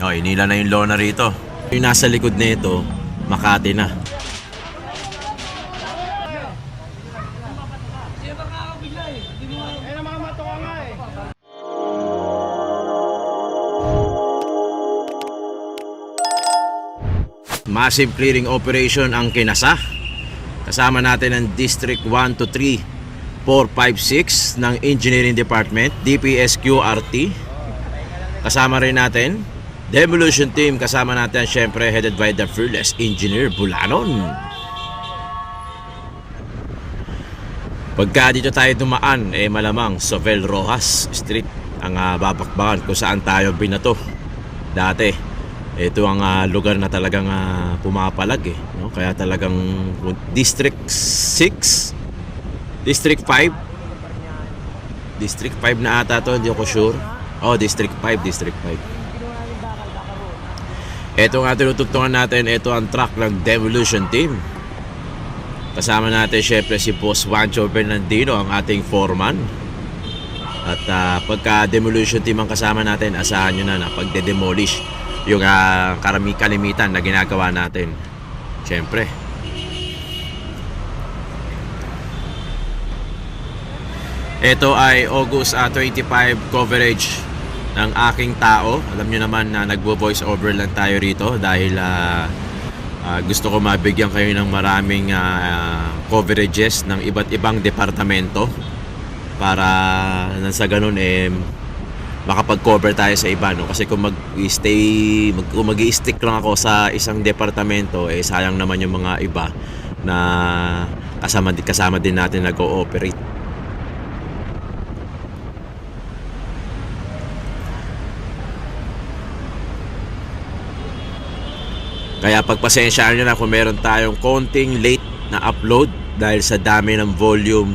Oh, inila na yung lona rito. Yung nasa likod nito, Makati na. Massive clearing operation ang kinasa. Kasama natin ang District 1 to 3, 4, 5, 6 ng Engineering Department, DPSQRT. Kasama rin natin Demolition Team. Kasama natin syempre headed by the fearless Engineer Bulanon. Pagka dito tayo dumaan, eh malamang Sovel Rojas Street ang uh, babakbakan kung saan tayo binato dati. Ito ang ah, lugar na talagang ah, pumapalag eh. No? Kaya talagang District 6, District 5, District 5 na ata to, hindi ako sure. Oh, District 5, District 5. Ito nga tinutugtungan natin, ito ang truck ng Devolution Team. Kasama natin syempre si Boss Juancho Bernardino, ang ating foreman. At ah, pagka demolition team ang kasama natin, asahan nyo na na pagde-demolish yung uh, karami kalimitan na ginagawa natin. Syempre. Ito ay August ah, 25 coverage ng aking tao. Alam nyo naman na nagbo-voice over lang tayo rito dahil ah, ah, gusto ko mabigyan kayo ng maraming ah, coverages ng iba't ibang departamento para nang sa ganun eh makapag-cover tayo sa iba no kasi kung mag-stay mag, kung mag-stick lang ako sa isang departamento eh sayang naman yung mga iba na kasama din kasama din natin nag-ooperate Kaya pagpasensyaan nyo na kung meron tayong konting late na upload dahil sa dami ng volume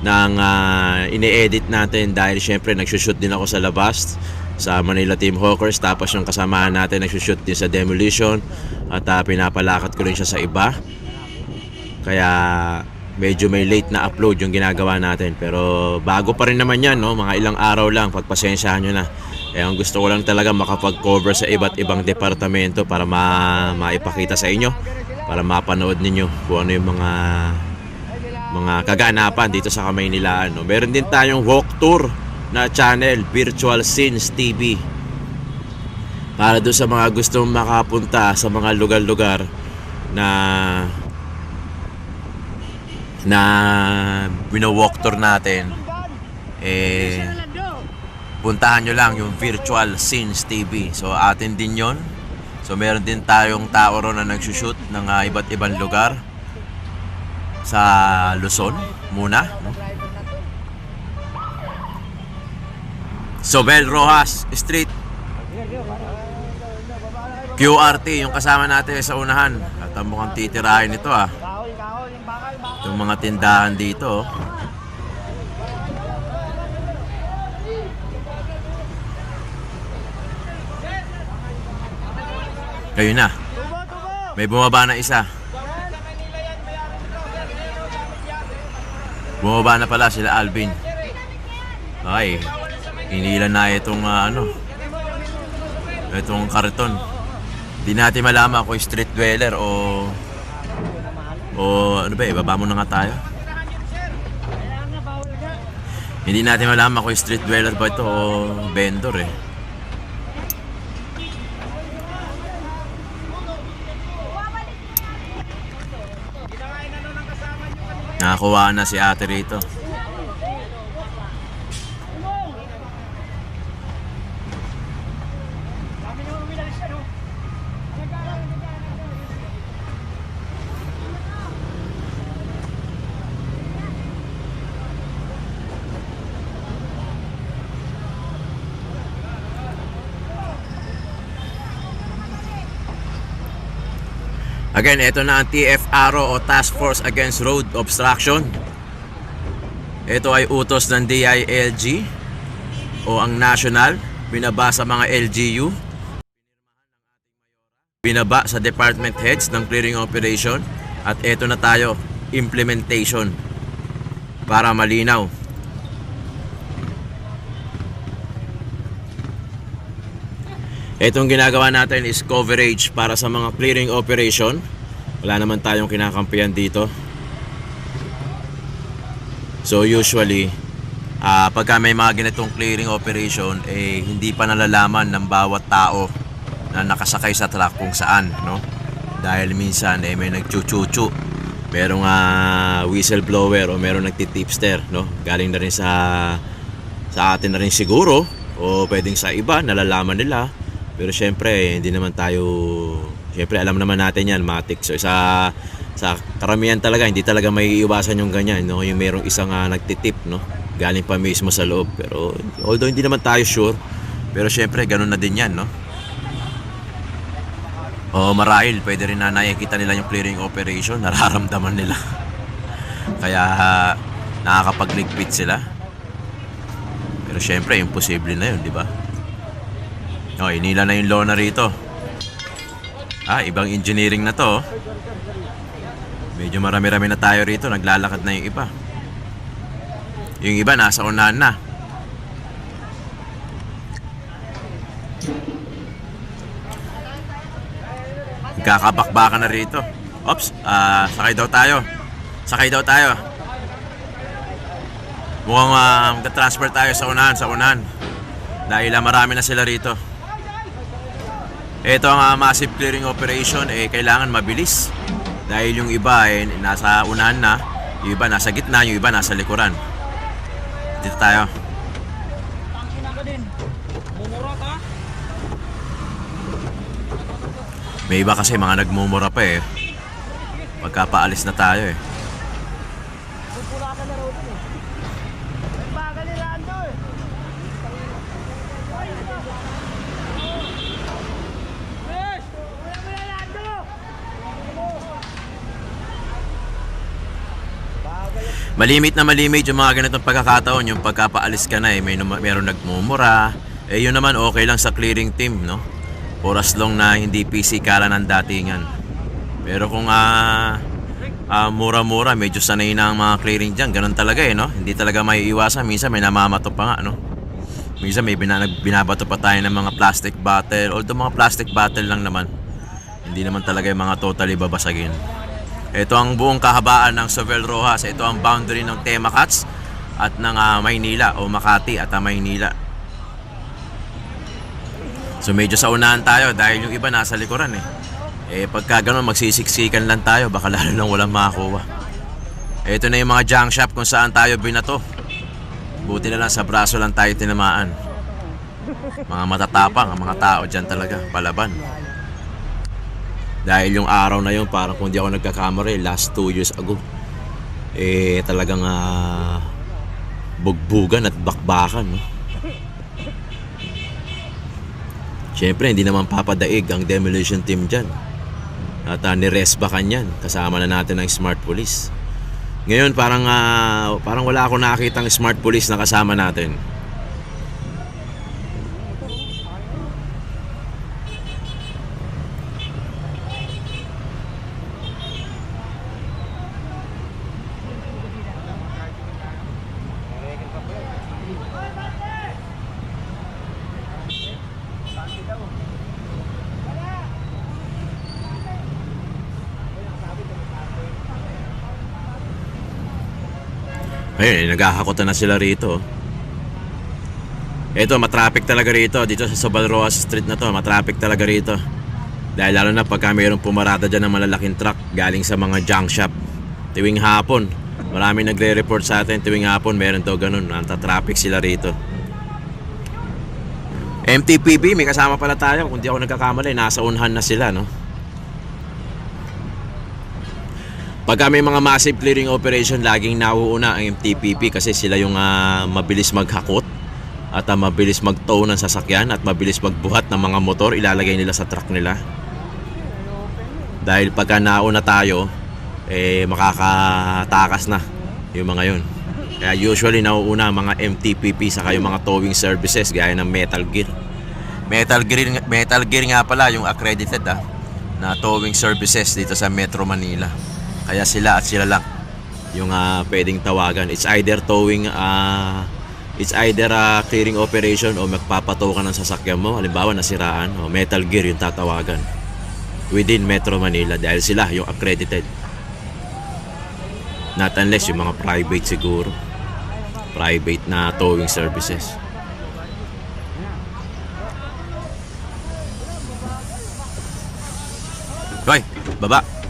ng ah, ine-edit natin dahil syempre nagsushoot din ako sa labas sa Manila Team Hawkers. Tapos yung kasamahan natin nagsushoot din sa Demolition at ah, pinapalakat ko rin siya sa iba. Kaya medyo may late na upload yung ginagawa natin. Pero bago pa rin naman yan no? Mga ilang araw lang. Pagpasensyahan nyo na eh ang gusto ko lang talaga makapag-cover sa iba't ibang departamento para ma maipakita sa inyo para mapanood ninyo kung ano yung mga mga kaganapan dito sa Kamaynilaan. No? Meron din tayong walk tour na channel, Virtual Scenes TV. Para doon sa mga gustong makapunta sa mga lugar-lugar na na bino-walk tour natin eh puntahan nyo lang yung Virtual Scenes TV. So atin din yon. So meron din tayong tao ron na nagsushoot ng ah, iba't ibang lugar sa Luzon muna. No? Sobel Rojas Street QRT yung kasama natin sa unahan at ang mukhang titirahin ito ah yung mga tindahan dito oh. Kayo na may bumaba na isa Bumaba na pala sila Alvin. Ay, hinila na itong ah, ano, itong karton. Di natin malaman kung street dweller o o ano ba, ibaba mo na nga tayo. Hindi natin malaman kung street dweller ba ito o vendor eh. Nakakuha na si ate rito. Again, ito na ang TFRO o Task Force Against Road Obstruction. Ito ay utos ng DILG o ang national. Binaba sa mga LGU. Binaba sa department heads ng clearing operation. At ito na tayo, implementation. Para malinaw. Itong ginagawa natin is coverage para sa mga clearing operation. Wala naman tayong kinakampihan dito. So usually, ah pagka may mga ganitong clearing operation, eh hindi pa nalalaman ng bawat tao na nakasakay sa truck kung saan, no? Dahil minsan eh may nagchuchuchu, merong ah, whistleblower o merong nagtitipster, no? Galing na rin sa sa atin na rin siguro o pwedeng sa iba nalalaman nila. Pero syempre hindi naman tayo syempre alam naman natin yan, matik. So sa sa karamihan talaga hindi talaga may iwasan yung ganyan, no? Yung merong isang ah, nagtitip, no? Galing pa mismo sa loob. Pero although hindi naman tayo sure, pero syempre ganun na din yan, no? O marahil, pwede rin na nakikita nila yung clearing operation, nararamdaman nila. Kaya nakakapagligpit sila. Pero syempre, imposible na yun, di ba? O, inila na yung lona rito. Ah, ibang engineering na to. oh. Medyo marami-rami na tayo rito, naglalakad na yung iba. Yung iba, nasa unahan na. Kakabakbakan na rito. Ops, ah, sakay daw tayo. Sakay daw tayo. Mukhang uh, transfer tayo sa unahan, sa unahan. Dahil ah, marami na sila rito. Ito ang ah, massive clearing operation, eh, kailangan mabilis. Dahil yung iba ay nasa unahan na, yung iba nasa gitna, yung iba nasa likuran. Dito tayo. May iba kasi mga nagmumura pa eh. Pagkapaalis na tayo eh. Pupula ka na raw din eh. Bagal ni Rando eh. Yes! Kuya mo na Rando! Malimit na malimit yung mga ganitong pagkakataon, yung pagkapaalis ka na eh, may meron nagmumura. Eh yun naman okay lang sa clearing team, no? Oras long na hindi pisikala ng datingan. Pero kung ah ah, mura-mura, medyo sanay na ang mga clearing dyan. Ganun talaga eh, no? Hindi talaga may iwasan. Minsan may namamato pa nga, no? Minsan may bina- binabato pa tayo ng mga plastic bottle. Although mga plastic bottle lang naman. Hindi naman talaga yung mga totally babasagin. Ito ang buong kahabaan ng Sovel Rojas. Ito ang boundary ng Temacats at ng ah, Maynila o Makati at ah, Maynila. So medyo sa unahan tayo dahil yung iba nasa likuran eh. Eh pagka ganun magsisiksikan lang tayo baka lalo nang walang makakuha. Ito na yung mga junk shop kung saan tayo binato. Buti na lang sa braso lang tayo tinamaan. Mga matatapang ang mga tao dyan talaga, palaban. Dahil yung araw na yun, parang kung di ako nagkakamera, last 2 years ago, eh talagang ah, bugbugan at bakbakan. No? Siyempre, hindi naman papadaig ang demolition team dyan. At uh, niresbakan yan. Kasama na natin ang smart police. Ngayon, parang, ah, parang wala ako nakakitang smart police na kasama natin. Ayun, eh, naghahakotan na sila rito. Ito, matraffic talaga rito. Dito sa Sobalroa Street na to, matraffic talaga rito. Dahil lalo na pagka mayroong pumarada dyan ng malalaking truck galing sa mga junk shop. Tuwing hapon, marami nagre-report sa atin tuwing hapon, meron to ganun. Nanta-traffic sila rito. MTPB, may kasama pala tayo. Kung di ako nagkakamali, nasa unhan na sila, no? Pagka may mga massive clearing operation, laging nauuna ang MTPP kasi sila yung ah, mabilis maghakot at ah, mabilis mag-tow ng sasakyan at mabilis magbuhat ng mga motor, ilalagay nila sa truck nila. Dahil pagka nauna tayo, eh makakatakas na yung mga yun. Kaya usually nauuna ang mga MTPP saka yung mga towing services gaya ng Metal Gear. Metal Gear, Metal Gear nga pala yung accredited ah, na towing services dito sa Metro Manila. Kaya sila at sila lang yung ah, pwedeng tawagan. It's either towing ah, It's either a clearing operation o magpapato ka ng sasakyan mo. Halimbawa, nasiraan. O metal gear yung tatawagan. Within Metro Manila dahil sila yung accredited. Not unless yung mga private siguro. Private na towing services. Hoy, baba.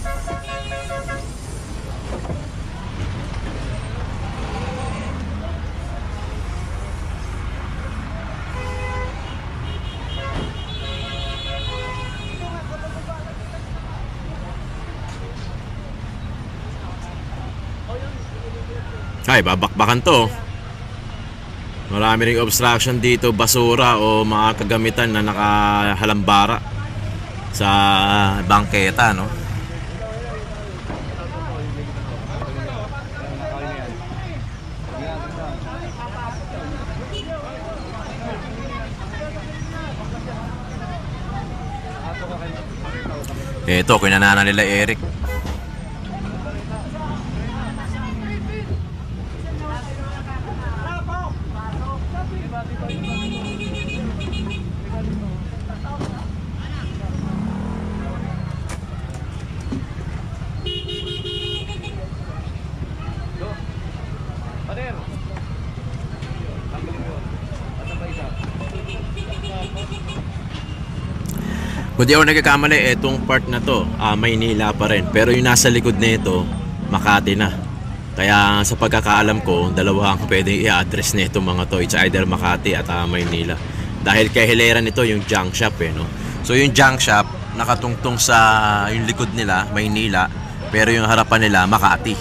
Ay, babakbakan to. Marami ring obstruction dito, basura o mga kagamitan na nakahalambara sa bangketa, no? Ito, kinanana nila Eric. Kung di ako nagkakamali, etong part na to, ah, Maynila pa rin. Pero yung nasa likod nito, Makati na. Kaya sa pagkakaalam ko, dalawa ang pwedeng i-address nito mga to. It's either Makati at ah, Maynila. Dahil kay Hilera nito yung junk shop eh, no? So yung junk shop, nakatungtong sa yung likod nila, Maynila, pero yung harapan nila, Makati.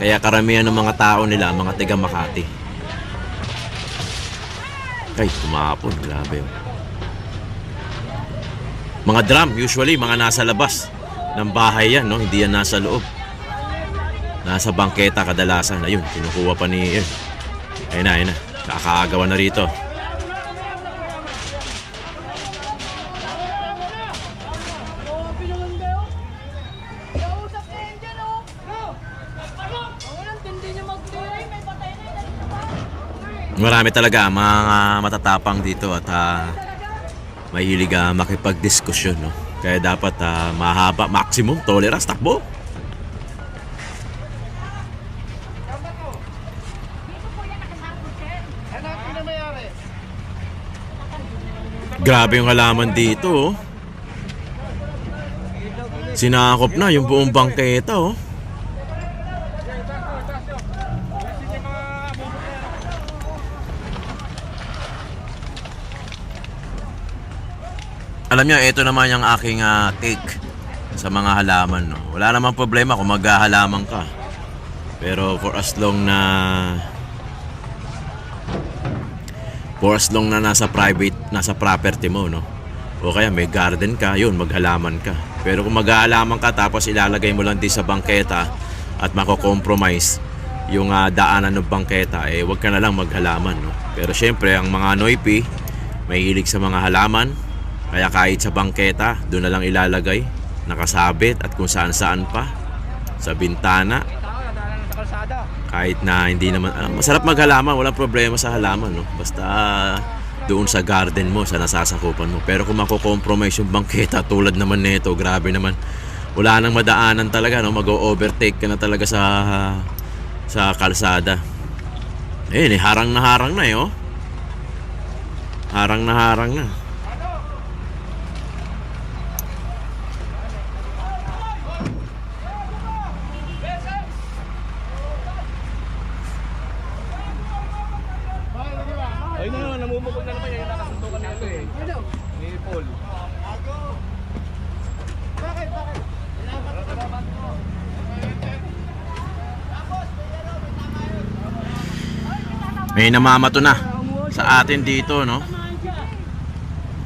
Kaya karamihan ng mga tao nila, mga taga Makati. Ay, tumapon. Grabe. oh. Mga drum, usually mga nasa labas ng bahay yan, no? Hindi yan nasa loob. Nasa bangketa kadalasan. Ayun, kinukuha pa ni... Yun. Ayun na, ayun na. Kakaagawa na rito. Marami talaga mga matatapang dito at ah, mahilig ah, makipagdiskusyon, no? Kaya dapat ah, mahaba, maximum tolerance, takbo. Grabe yung halaman dito, oh. Sinakop na yung buong bangketa, oh. Alam niyo, ito naman yung aking ah, take sa mga halaman. No? Wala namang problema kung maghahalaman ka. Pero for as long na for as long na nasa private, nasa property mo, no? O kaya may garden ka, yun, maghalaman ka. Pero kung maghahalaman ka tapos ilalagay mo lang din sa bangketa at mako-compromise yung ah, daanan ng bangketa, eh wag ka na lang maghalaman, no? Pero syempre, ang mga noipi, may hilig sa mga halaman, kaya kahit sa bangketa, doon na lang ilalagay, nakasabit at kung saan saan pa, sa bintana, kahit na hindi naman ah, masarap maghalaman. Walang problema sa halaman no? Basta doon sa garden mo sa nasasakupan mo. Pero kung mako-compromise yung bangketa tulad naman nito grabe naman. Wala nang madaanan talaga no? Mag-overtake ka na talaga sa sa kalsada. Eh, harang na harang na eh oh. Harang na harang na Ayun na naman, namumukod na naman yung nakasuntukan nito eh. Ni Paul. May namamato na sa atin dito no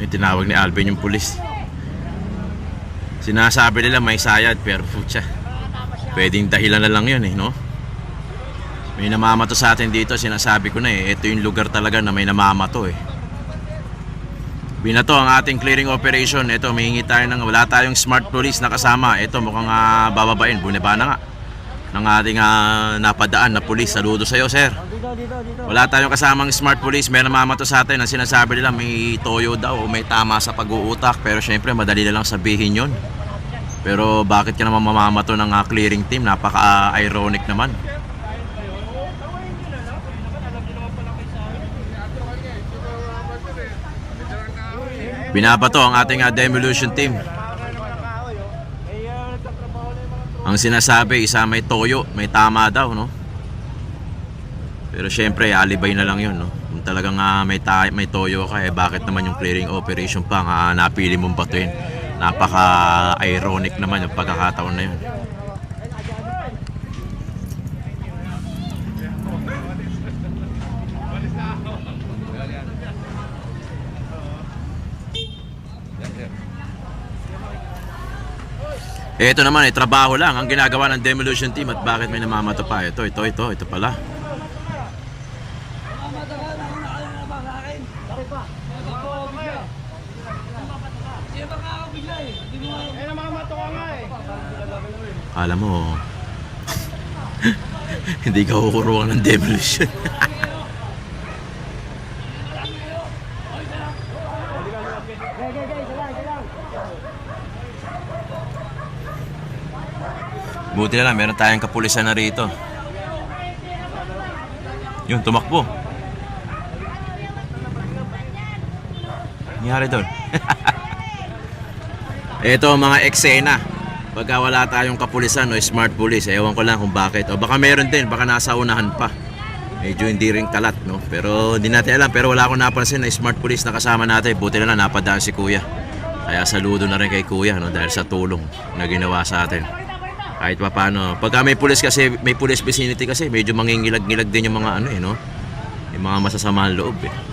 may tinawag ni Alvin yung pulis sinasabi nila may sayad pero putya pwedeng dahilan na lang yun eh no may namamato sa atin dito sinasabi ko na eh ito yung lugar talaga na may namamato eh Binato ang ating clearing operation. Ito, may hingi tayo ng wala tayong smart police na kasama. Ito, mukhang uh, bababain. Buneba na nga. Ng ating ah, napadaan na pulis. Saludo sa iyo, sir. Wala tayong kasamang smart police. May namamato sa atin ang sinasabi nila may toyo daw o may tama sa pag-uutak. Pero syempre, madali na lang sabihin yon. Pero bakit ka naman mamamato ng ah, clearing team? Napaka-ironic naman. Binabato ang ating ah, demolition team. Ang sinasabi, isa may toyo, may tama daw, no? Pero syempre, alibay na lang yun, no? Kung talagang ah, may, ta- may toyo ka, eh, bakit naman yung clearing operation pa nga ah, napili mong batuin? Napaka-ironic naman yung pagkakataon na yun. Eh, ito naman, eh, trabaho lang ang ginagawa ng demolition team at bakit may namamato pa? Ito, ito, ito, ito pala. Alam mo, hindi ka kukuruan ng demolition. Okay, okay, okay. Isa lang, isa lang. Buti na lang, meron tayong kapulisan na rito. Yun, tumakbo. Nangyari doon. Ito mga eksena. Pagka wala tayong kapulisan o smart police, ewan ko lang kung bakit. O baka meron din, baka nasa unahan pa. Medyo hindi rin kalat, no? Pero hindi natin alam. Pero wala akong napansin na smart police na kasama natin. Buti na lang, napadaan si Kuya. Kaya saludo na rin kay Kuya, no? Dahil sa tulong na ginawa sa atin. Kahit pa paano. Pagka may pulis kasi, may police vicinity kasi, medyo mangingilag-ngilag din yung mga ano eh, no? Yung mga masasamahan loob eh.